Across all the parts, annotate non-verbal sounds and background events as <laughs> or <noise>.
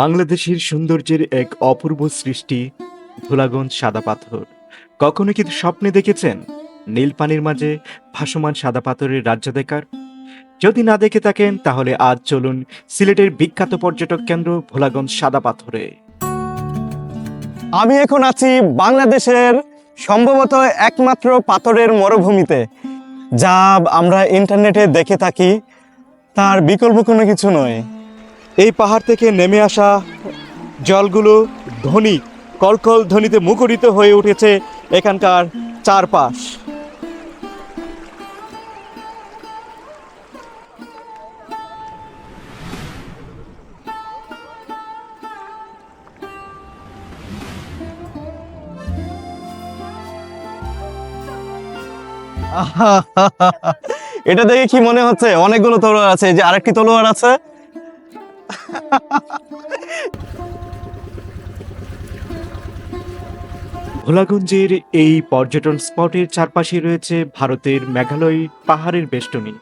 বাংলাদেশের সৌন্দর্যের এক অপূর্ব সৃষ্টি ধুলাগঞ্জ সাদা পাথর। কখনো কি স্বপ্নে দেখেছেন? নীল পানির মাঝে ভাসমান সাদা পাথরের রাজ্য দেখার যদি না দেখে থাকেন, তাহলে আজ চলুন সিলেটের বিখ্যাত পর্যটক কেন্দ্র ভোলাগঞ্জ সাদা পাথরে। আমি এখন আছি বাংলাদেশের সম্ভবত একমাত্র পাথরের মরুভূমিতে। যা আমরা ইন্টারনেটে দেখে থাকি, তার বিকল্প কোনো কিছু নয়। এই পাহাড় থেকে নেমে আসা জলগুলো ধ্বনি কলকল ধ্বনিতে মুখরিত হয়ে উঠেছে এখানকার চারপাশ। এটা দেখে কি মনে হচ্ছে? অনেকগুলো তলোয়ার আছে যে আরেকটি তলোয়ার আছে। ভোলাগঞ্জের এই পর্যটন স্পটের চারপাশে রয়েছে ভারতের মেঘালয় পাহাড়ের বেষ্টনী।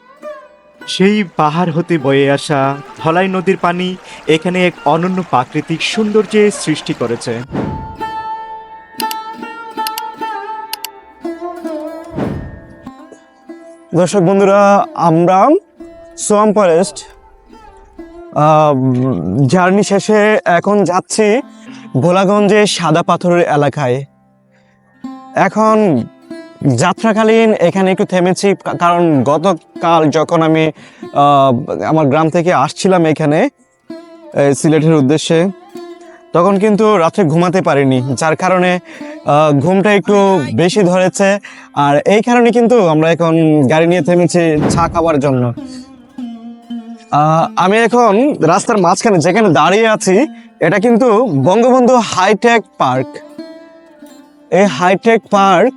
সেই পাহাড় হতে বয়ে আসা ধলাই নদীর পানি এখানে এক অনন্য প্রাকৃতিক সৌন্দর্যের সৃষ্টি করেছে। দর্শক বন্ধুরা আমরা সোয়াম ফরেস্ট জার্নি শেষে এখন যাচ্ছি ভোলাগঞ্জের সাদা পাথরের এলাকায়। এখন যাত্রাকালীন এখানে একটু থেমেছি কারণ গতকাল যখন আমি আমার গ্রাম থেকে আসছিলাম এখানে সিলেটের উদ্দেশ্যে, তখন কিন্তু রাত্রে ঘুমাতে পারিনি, যার কারণে ঘুমটা একটু বেশি ধরেছে। আর এই কারণে কিন্তু আমরা এখন গাড়ি নিয়ে থেমেছি চা খাওয়ার জন্য। আমি এখন রাস্তার মাঝখানে যেখানে দাঁড়িয়ে আছি, এটা কিন্তু বঙ্গবন্ধু হাইটেক পার্ক। এই হাইটেক পার্ক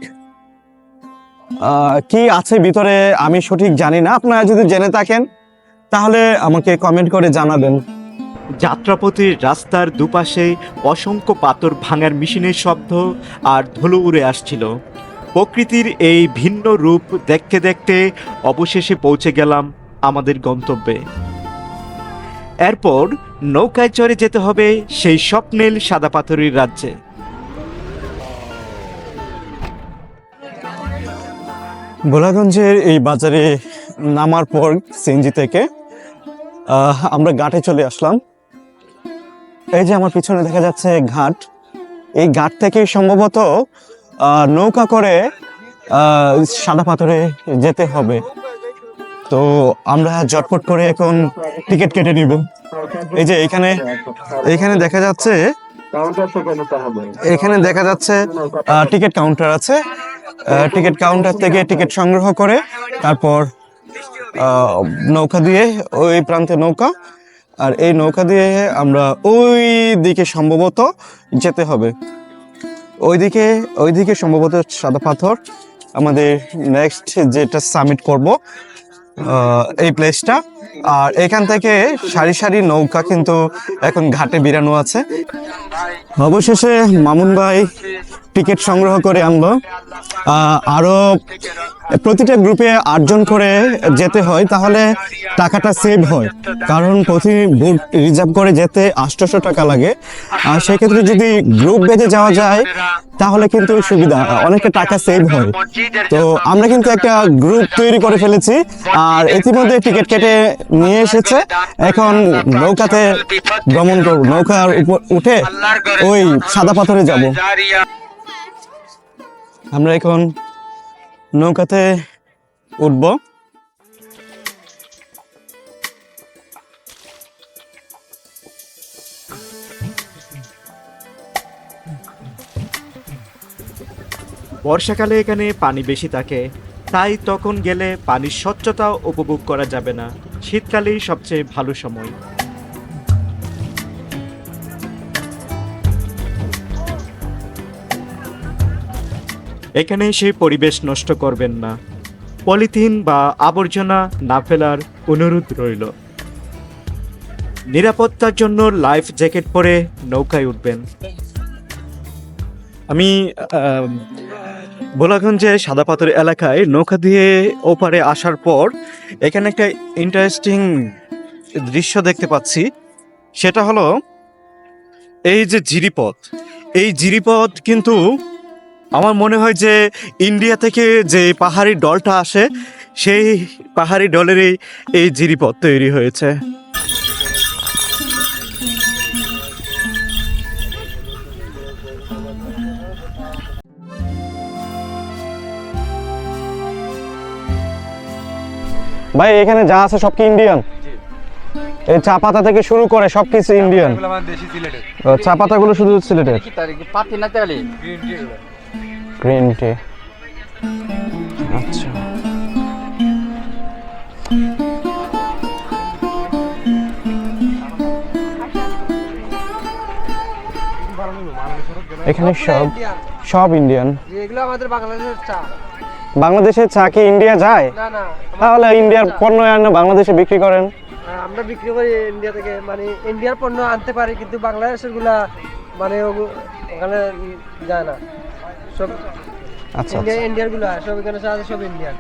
কি আছে ভিতরে আমি সঠিক জানি না। আপনারা যদি জেনে থাকেন, তাহলে আমাকে কমেন্ট করে জানাবেন। যাত্রাপথের রাস্তার দুপাশে অসংখ্য পাথর ভাঙার মেশিনের শব্দ আর ধুলো উড়ে আসছিল। প্রকৃতির এই ভিন্ন রূপ দেখতে দেখতে অবশেষে পৌঁছে গেলাম আমাদের গন্তব্যে। এরপর নৌকায় চড়ে যেতে হবে সেই স্বপ্নেল সাদা পাথরের রাজ্যে। ভোলাগঞ্জের এই বাজারে নামার পর সিএনজি থেকে আমরা ঘাটে চলে আসলাম। এই যে আমার পিছনে দেখা যাচ্ছে ঘাট। এই ঘাট থেকে সম্ভবত নৌকা করে সাদা পাথরে যেতে হবে। তো আমরা ঝটপট করে এখন টিকিট কেটে নিব। এই যে এখানে এখানে দেখা যাচ্ছে, এখানে দেখা যাচ্ছে টিকিট কাউন্টার আছে। টিকিট কাউন্টার থেকে টিকিট সংগ্রহ করে তারপর নৌকা দিয়ে ওই প্রান্তে নৌকা। আর এই নৌকা দিয়ে আমরা ওই দিকে সম্ভবত যেতে হবে। ওইদিকে ওইদিকে সম্ভবত সাদা পাথর। আমাদের নেক্সট যেটা সামিট করব এই প্লেসটা আর এখান থেকে সারি সারি নৌকা কিন্তু এখন ঘাটে বিরানো আছে। অবশেষে মামুন ভাই টিকিট সংগ্রহ করে আনলো। আহ, আরও প্রতিটা গ্রুপে আটজন করে যেতে হয় তাহলে টাকাটা সেভ হয়। কারণ প্রতি বুট রিজার্ভ করে যেতে আটশোশো টাকা লাগে। আর সেক্ষেত্রে যদি গ্রুপ বেঁধে যাওয়া যায় তাহলে কিন্তু সুবিধা অনেকটা টাকা সেভ হয়। তো আমরা কিন্তু একটা গ্রুপ তৈরি করে ফেলেছি আর ইতিমধ্যে টিকিট কেটে নিয়ে এসেছে। এখন নৌকাতে ভ্রমণ করব নৌকার উপর উঠে ওই সাদা পাথরে যাব। আমরা এখন নৌকাতে উঠব। বর্ষাকালে এখানে পানি বেশি থাকে, তাই তখন গেলে পানির স্বচ্ছতা উপভোগ করা যাবে না। শীতকালেই সবচেয়ে ভালো সময়। এখানে সেই পরিবেশ নষ্ট করবেন না। পলিথিন বা আবর্জনা না ফেলার অনুরোধ রইল। নিরাপত্তার জন্য লাইফ জ্যাকেট পরে নৌকায় উঠবেন। আমি ভোলাগঞ্জে সাদা পাথর এলাকায় নৌকা দিয়ে ওপারে আসার পর এখানে একটা ইন্টারেস্টিং দৃশ্য দেখতে পাচ্ছি। সেটা হলো এই যে জিরিপথ। এই জিরিপথ কিন্তু আমার মনে হয় যে ইন্ডিয়া থেকে যে পাহাড়ি ডলটা আসে সেই পাহাড়ি ডলেরই এই জিরিপথ তৈরি হয়েছে। ভাই এখানে যা আছে সব কি ইন্ডিয়ান এই চা পাতা থেকে শুরু করে সব কিছু ইন্ডিয়ান চা পাতাগুলো শুধু সিলেটের? পাতি না তাহলে গ্রিন টি আচ্ছা। এখানে সব সব ইন্ডিয়ান এগুলো আমাদের বাংলাদেশের চা। বাংলাদেশের চা কি ইন্ডিয়া যায়? না না। তাহলে ইন্ডিয়ার পণ্য এনে বাংলাদেশে বিক্রি করেন। আমরা বিক্রি করি ইন্ডিয়া থেকে। মানে ইন্ডিয়ার পণ্য আনতে পারি কিন্তু বাংলাদেশেরগুলা মানে ওখানে যায় না। সব আচ্ছা ইন্ডিয়া আচ্ছা। ইন্ডিয়ারগুলা সব এখানে আছে সব ইন্ডিয়ান।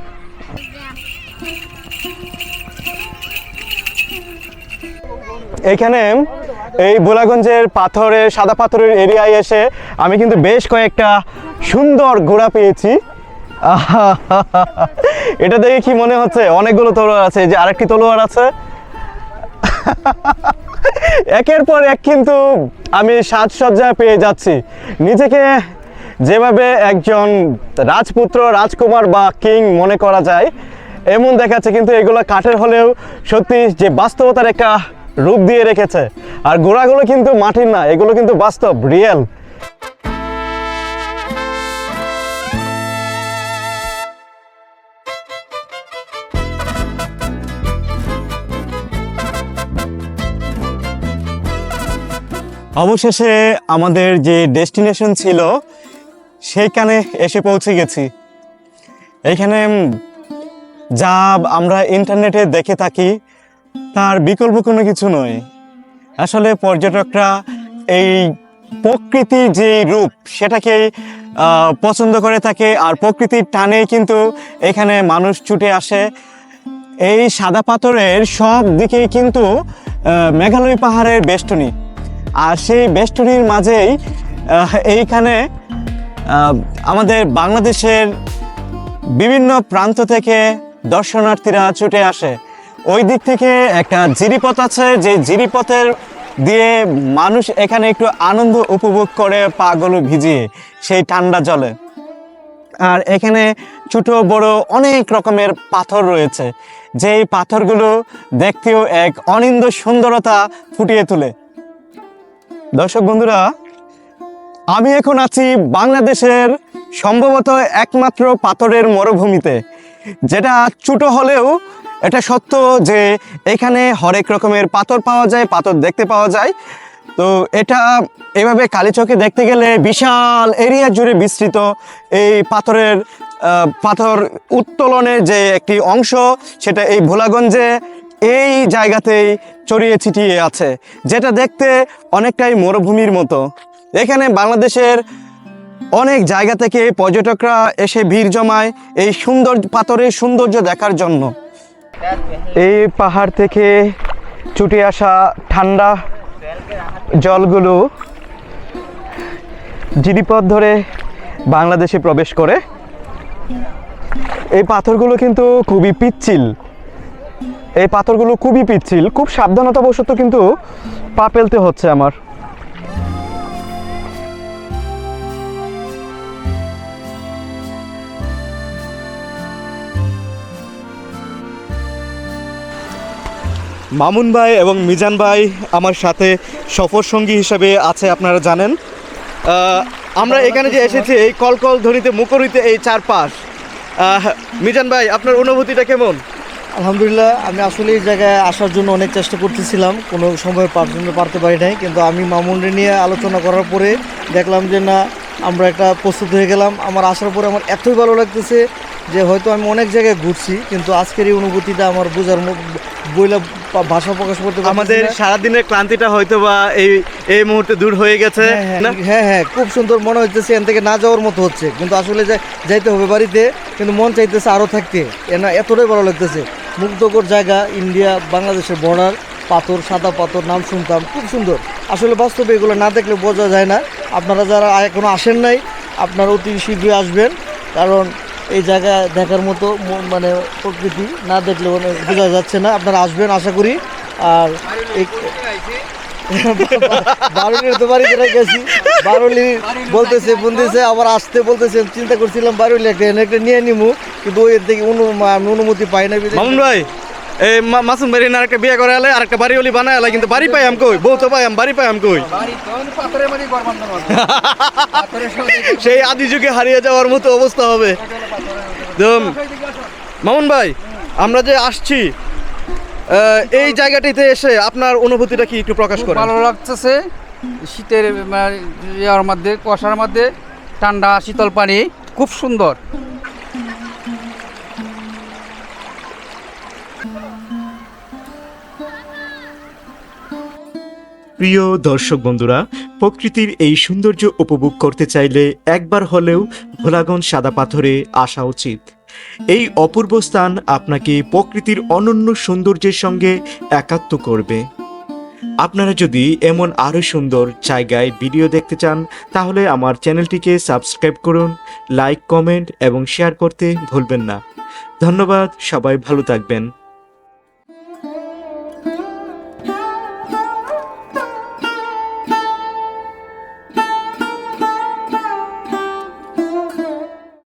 এইখানে এই বোলাগঞ্জের পাথরের সাদা পাথরের এরিয়ায় এসে আমি কিন্তু বেশ কয়েকটা সুন্দর ঘোড়া পেয়েছি। এটা দেখে কি মনে হচ্ছে? অনেকগুলো তলোয়ার আছে যে আরেকটি তলোয়ার আছে। একের পর এক কিন্তু আমি সাজসজ্জা পেয়ে যাচ্ছি। নিজেকে যেভাবে একজন রাজপুত্র, রাজকুমার বা কিং মনে করা যায়, এমন দেখাচ্ছে কিন্তু এগুলো কাঠের হলেও সত্যি যে বাস্তবতার একটা রূপ দিয়ে রেখেছে। আর গোড়াগুলো কিন্তু মাটির না, এগুলো কিন্তু বাস্তব, রিয়েল। অবশেষে আমাদের যে ডেস্টিনেশন ছিল সেইখানে এসে পৌঁছে গেছি। এখানে যা আমরা ইন্টারনেটে দেখে থাকি, তার বিকল্প কোনো কিছু নয়। আসলে পর্যটকরা এই প্রকৃতির যে রূপ, সেটাকে পছন্দ করে থাকে, আর প্রকৃতির টানেই কিন্তু এখানে মানুষ ছুটে আসে। এই সাদা পাথরের সব দিকেই কিন্তু মেঘালয় পাহাড়ের বেষ্টনী। আর সেই বেষ্টনীর মাঝেই এইখানে আমাদের বাংলাদেশের বিভিন্ন প্রান্ত থেকে দর্শনার্থীরা ছুটে আসে। ওই দিক থেকে একটা জিরিপথ আছে, যে জিরিপথের দিয়ে মানুষ এখানে একটু আনন্দ উপভোগ করে পাগুলো ভিজিয়ে সেই ঠান্ডা জলে। আর এখানে ছোট বড় অনেক রকমের পাথর রয়েছে। যেই পাথরগুলো দেখতেও এক অনিন্দ সুন্দরতা ফুটিয়ে তোলে। দর্শক বন্ধুরা আমি এখন আছি বাংলাদেশের সম্ভবত একমাত্র পাথরের মরুভূমিতে, যেটা ছোট হলেও এটা সত্য যে এখানে হরেক রকমের পাথর পাওয়া যায়, পাথর দেখতে পাওয়া যায়। তো এটা এভাবে কালীচকে দেখতে গেলে বিশাল এরিয়া জুড়ে বিস্তৃত। এই পাথরের পাথর উত্তোলনের যে একটি অংশ, সেটা এই ভোলাগঞ্জে এই জায়গাতেই ছড়িয়ে ছিটিয়ে আছে, যেটা দেখতে অনেকটাই মরুভূমির মতো। এখানে বাংলাদেশের অনেক জায়গা থেকে পর্যটকরা এসে ভিড় জমায় এই সুন্দর, পাথরের সৌন্দর্য দেখার জন্য। এই পাহাড় থেকে ছুটে আসা ঠান্ডা জলগুলো জিরিপথ ধরে বাংলাদেশে প্রবেশ করে। এই পাথরগুলো কিন্তু খুবই পিচ্ছিল। এই পাথরগুলো খুবই পিচ্ছিল। খুব সাবধানতাবশত কিন্তু পা ফেলতে হচ্ছে আমার। মামুন ভাই এবং মিজান ভাই আমার সাথে সফর সঙ্গী হিসেবে আছে, আপনারা জানেন। আমরা এখানে যে এসেছি, এই কলকল ধ্বনিতে মুখরিতে এই চারপাশ। মিজান ভাই, আপনার অনুভূতিটা কেমন? আলহামদুলিল্লাহ, আমি আসলে এই জায়গায় আসার জন্য অনেক চেষ্টা করতেছিলাম। কোনো সময় জন্য পারতে পারি নাই, কিন্তু আমি মামুনরে নিয়ে আলোচনা করার পরে দেখলাম যে, না, আমরা একটা প্রস্তুত হয়ে গেলাম। আমার আসার পরে আমার এতই ভালো লাগতেছে যে হয়তো আমি অনেক জায়গায় ঘুরছি কিন্তু আজকের এই অনুভূতিটা আমার বোঝার বইলা ভাষা প্রকাশ করতে আমাদের সারাদিনের ক্লান্তিটা হয়তো বা এই এই মুহূর্তে দূর হয়ে গেছে হ্যাঁ, হ্যাঁ, হ্যাঁ হ্যাঁ খুব সুন্দর মনে হচ্ছে এখান থেকে না যাওয়ার মতো হচ্ছে। কিন্তু আসলে যাই- যাইতে হবে বাড়িতে কিন্তু মন চাইতেছে আরও থাকতে। এ না এতটাই ভালো লাগতেছে। মুগ্ধকর জায়গা ইন্ডিয়া বাংলাদেশের বর্ডার পাথর সাদা পাথর নাম শুনতাম খুব সুন্দর। আসলে বাস্তবে এগুলো না দেখলে বোঝা যায় না। আপনারা যারা এখনও আসেন নাই আপনারা অতি শীঘ্রই আসবেন। কারণ এই জায়গা দেখার মতো মানে প্রকৃতি না দেখলে মানে বোঝা যাচ্ছে না। আপনারা আসবেন, আশা করি। আর <laughs> বারুলির তো বাড়ি করে গেছি। বারুলি বলতেছে বলতেছে, আবার আসতে বলতেছে। চিন্তা করছিলাম বারুলি একটা একটা নিয়ে নিমু। কিন্তু ওই থেকে অনু আমি অনুমতি পাই না। ভাই এই মাসুম বাড়ি না একটা বিয়ে করে আলে আর একটা বাড়ি হলি বানায় আলে কিন্তু বাড়ি পাই আম কই বউ তো পাই আম বাড়ি পাই আম কই সেই আদি যুগে হারিয়ে যাওয়ার মতো অবস্থা হবে। মামুন ভাই আমরা যে আসছি এই জায়গাটিতে এসে আপনার অনুভূতিটা কি একটু প্রকাশ করেন? ভালো লাগতেছে। শীতের মানে, ইয়ার মধ্যে কুয়াশার মধ্যে ঠান্ডা শীতল পানি খুব সুন্দর। প্রিয় দর্শক বন্ধুরা, প্রকৃতির এই সৌন্দর্য উপভোগ করতে চাইলে একবার হলেও ভোলাগঞ্জ সাদা পাথরে আসা উচিত। এই অপূর্ব স্থান আপনাকে প্রকৃতির অনন্য সৌন্দর্যের সঙ্গে একাত্ম করবে। আপনারা যদি এমন আরও সুন্দর জায়গায় ভিডিও দেখতে চান, তাহলে আমার চ্যানেলটিকে সাবস্ক্রাইব করুন, লাইক, কমেন্ট এবং শেয়ার করতে ভুলবেন না। ধন্যবাদ, সবাই ভালো থাকবেন।